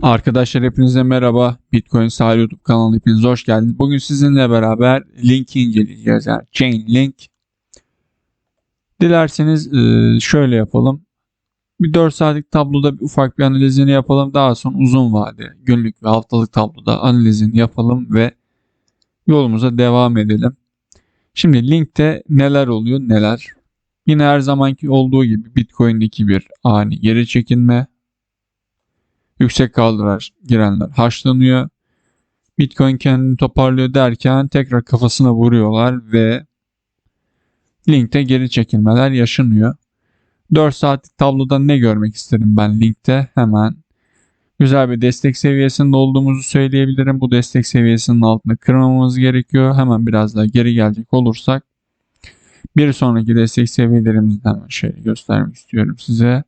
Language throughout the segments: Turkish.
Arkadaşlar hepinize merhaba. Bitcoin Sahil YouTube kanalına hepiniz hoş geldiniz. Bugün sizinle beraber Link'i inceleyeceğiz. Yani Chainlink. Dilerseniz e, şöyle yapalım. Bir 4 saatlik tabloda bir ufak bir analizini yapalım. Daha sonra uzun vade günlük ve haftalık tabloda analizini yapalım ve yolumuza devam edelim. Şimdi Link'te neler oluyor neler? Yine her zamanki olduğu gibi Bitcoin'deki bir ani geri çekilme, yüksek kaldıraç girenler haşlanıyor. Bitcoin kendini toparlıyor derken tekrar kafasına vuruyorlar ve linkte geri çekilmeler yaşanıyor. 4 saatlik tabloda ne görmek isterim ben linkte? Hemen güzel bir destek seviyesinde olduğumuzu söyleyebilirim. Bu destek seviyesinin altını kırmamamız gerekiyor. Hemen biraz daha geri gelecek olursak bir sonraki destek seviyelerimizi de hemen şöyle göstermek istiyorum size.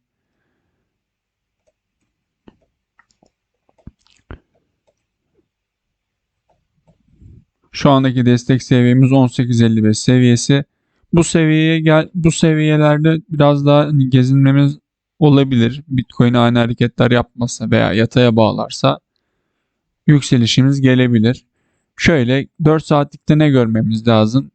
Şu andaki destek seviyemiz 18.55 seviyesi. Bu seviyeye gel bu seviyelerde biraz daha gezinmemiz olabilir. Bitcoin ani hareketler yapmasa veya yataya bağlarsa yükselişimiz gelebilir. Şöyle 4 saatlikte ne görmemiz lazım?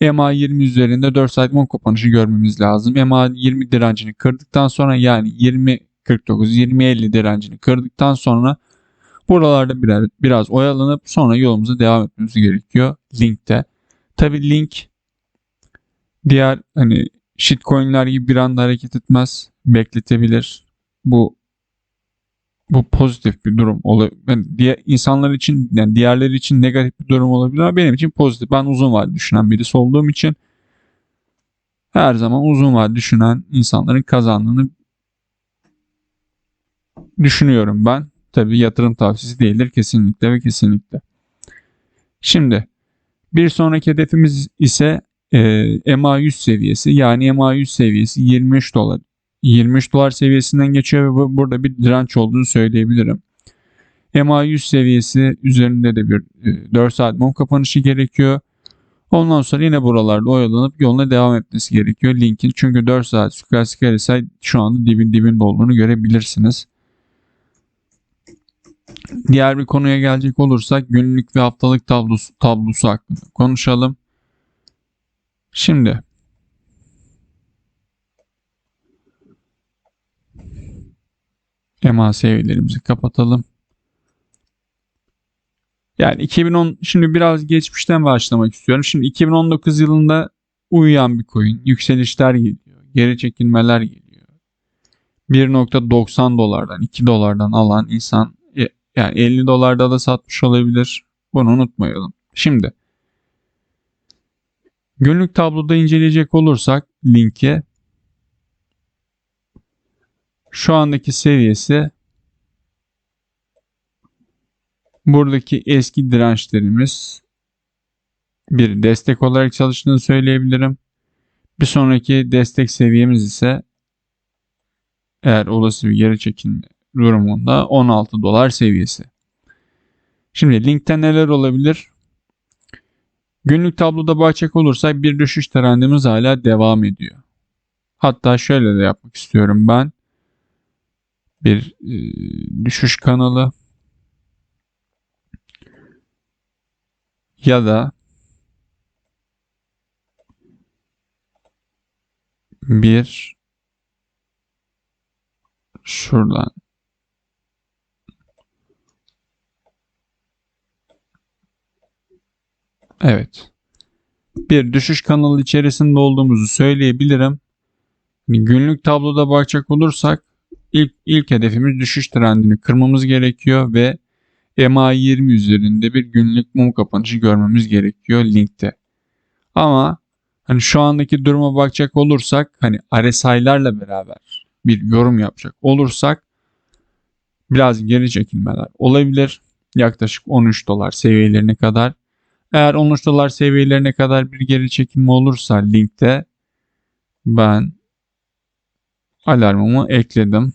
MA20 üzerinde 4 saat mum kapanışı görmemiz lazım. MA20 direncini kırdıktan sonra yani 20 49 20 50 direncini kırdıktan sonra Buralarda biraz, biraz oyalanıp sonra yolumuza devam etmemiz gerekiyor linkte. Tabi link diğer hani shitcoin'ler gibi bir anda hareket etmez. Bekletebilir. Bu bu pozitif bir durum olabilir. Yani diğer insanlar için yani diğerleri için negatif bir durum olabilir ama benim için pozitif. Ben uzun vadeli düşünen birisi olduğum için her zaman uzun vadeli düşünen insanların kazandığını düşünüyorum ben. Tabii yatırım tavsiyesi değildir kesinlikle ve kesinlikle. Şimdi bir sonraki hedefimiz ise e, MA100 seviyesi yani MA100 seviyesi 23 dolar 23 dolar seviyesinden geçiyor ve bu, burada bir direnç olduğunu söyleyebilirim. MA100 seviyesi üzerinde de bir e, 4 saat mum kapanışı gerekiyor. Ondan sonra yine buralarda oyalanıp yoluna devam etmesi gerekiyor linkin. Çünkü 4 saat stochastik RSI şu anda dibin dibinde olduğunu görebilirsiniz. Diğer bir konuya gelecek olursak günlük ve haftalık tablosu, tablosu hakkında konuşalım. Şimdi EMA seviyelerimizi kapatalım. Yani 2010 şimdi biraz geçmişten başlamak istiyorum. Şimdi 2019 yılında uyuyan bir coin, yükselişler geliyor, geri çekilmeler geliyor. 1.90 dolardan 2 dolardan alan insan yani 50 dolarda da satmış olabilir. Bunu unutmayalım. Şimdi günlük tabloda inceleyecek olursak linki şu andaki seviyesi buradaki eski dirençlerimiz bir destek olarak çalıştığını söyleyebilirim. Bir sonraki destek seviyemiz ise eğer olası bir geri çekilme durumunda 16 dolar seviyesi. Şimdi linkte neler olabilir? Günlük tabloda bakacak olursak bir düşüş trendimiz hala devam ediyor. Hatta şöyle de yapmak istiyorum ben. Bir e, düşüş kanalı ya da bir şuradan Evet. Bir düşüş kanalı içerisinde olduğumuzu söyleyebilirim. Günlük tabloda bakacak olursak ilk, ilk hedefimiz düşüş trendini kırmamız gerekiyor ve MA20 üzerinde bir günlük mum kapanışı görmemiz gerekiyor linkte. Ama hani şu andaki duruma bakacak olursak hani RSI'larla beraber bir yorum yapacak olursak biraz geri çekilmeler olabilir. Yaklaşık 13 dolar seviyelerine kadar eğer 13 dolar seviyelerine kadar bir geri çekilme olursa linkte ben alarmımı ekledim.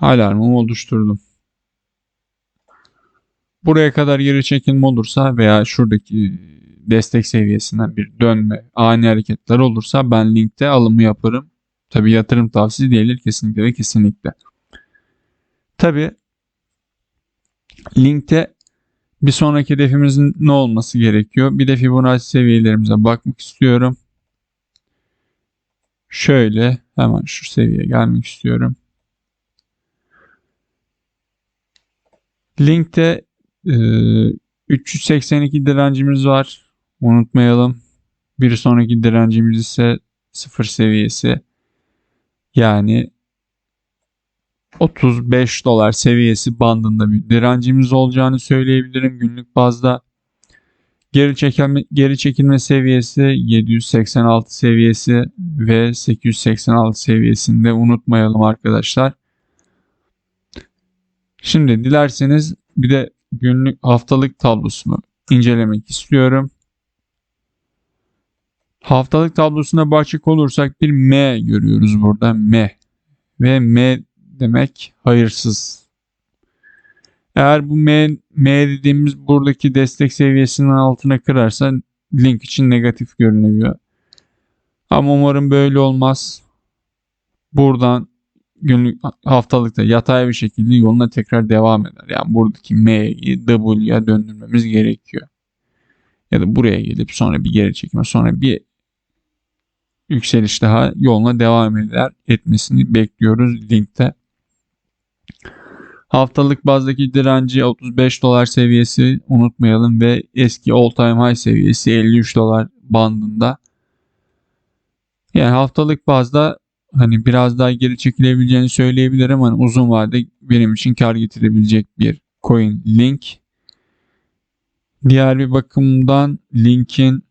Alarmımı oluşturdum. Buraya kadar geri çekilme olursa veya şuradaki destek seviyesinden bir dönme, ani hareketler olursa ben linkte alımı yaparım. Tabi yatırım tavsiye değildir kesinlikle ve kesinlikle. Tabi linkte bir sonraki hedefimizin ne olması gerekiyor? Bir de Fibonacci seviyelerimize bakmak istiyorum. Şöyle hemen şu seviyeye gelmek istiyorum. Linkte e, 382 direncimiz var. Unutmayalım. Bir sonraki direncimiz ise sıfır seviyesi. Yani 35 dolar seviyesi bandında bir direncimiz olacağını söyleyebilirim günlük bazda. Geri çekilme, geri çekilme seviyesi 786 seviyesi ve 886 seviyesinde unutmayalım arkadaşlar. Şimdi dilerseniz bir de günlük haftalık tablosunu incelemek istiyorum. Haftalık tablosuna bakacak olursak bir M görüyoruz burada M ve M demek hayırsız. Eğer bu M, M dediğimiz buradaki destek seviyesinin altına kırarsa link için negatif görünebiliyor. Ama umarım böyle olmaz. Buradan günlük haftalıkta yatay bir şekilde yoluna tekrar devam eder. Yani buradaki M'yi W'ye döndürmemiz gerekiyor. Ya da buraya gelip sonra bir geri çekme sonra bir yükseliş daha yoluna devam eder etmesini bekliyoruz linkte. Haftalık bazdaki direnci 35 dolar seviyesi unutmayalım ve eski all time high seviyesi 53 dolar bandında. Yani haftalık bazda hani biraz daha geri çekilebileceğini söyleyebilirim. Hani uzun vadede benim için kar getirebilecek bir coin link. Diğer bir bakımdan linkin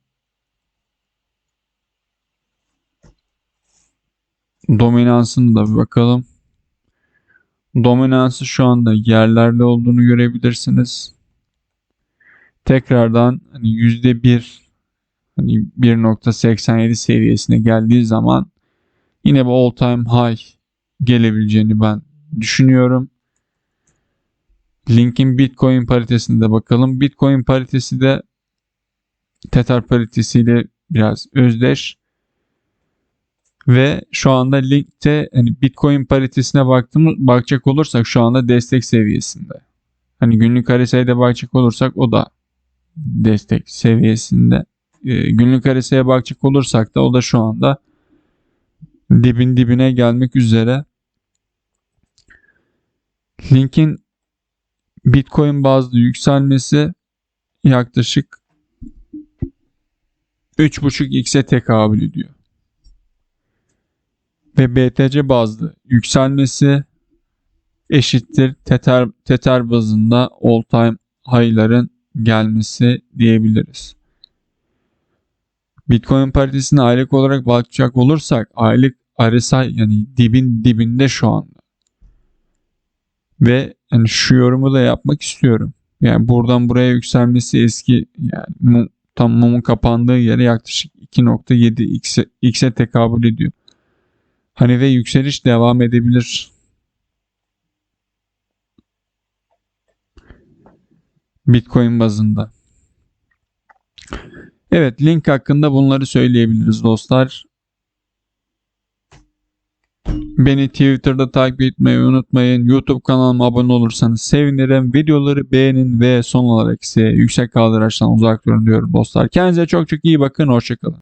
dominansını da bir bakalım. Dominansı şu anda yerlerde olduğunu görebilirsiniz. Tekrardan hani %1 hani 1.87 seviyesine geldiği zaman yine bu all time high gelebileceğini ben düşünüyorum. Link'in Bitcoin paritesine de bakalım. Bitcoin paritesi de Tether paritesiyle biraz özdeş. Ve şu anda linkte hani Bitcoin paritesine baktığımız bakacak olursak şu anda destek seviyesinde. Hani günlük da bakacak olursak o da destek seviyesinde. Ee, günlük haritaya bakacak olursak da o da şu anda dibin dibine gelmek üzere. Linkin Bitcoin bazlı yükselmesi yaklaşık 3.5x'e tekabül ediyor ve BTC bazlı yükselmesi eşittir Tether, Tether bazında all time high'ların gelmesi diyebiliriz. Bitcoin paritesine aylık olarak bakacak olursak aylık RSI yani dibin dibinde şu anda. Ve yani şu yorumu da yapmak istiyorum. Yani buradan buraya yükselmesi eski yani mum, tam mumun kapandığı yere yaklaşık 2.7 x'e, x'e tekabül ediyor. Hani ve yükseliş devam edebilir. Bitcoin bazında. Evet link hakkında bunları söyleyebiliriz dostlar. Beni Twitter'da takip etmeyi unutmayın. YouTube kanalıma abone olursanız sevinirim. Videoları beğenin ve son olarak ise yüksek kaldıraçtan uzak durun diyorum dostlar. Kendinize çok çok iyi bakın. Hoşçakalın.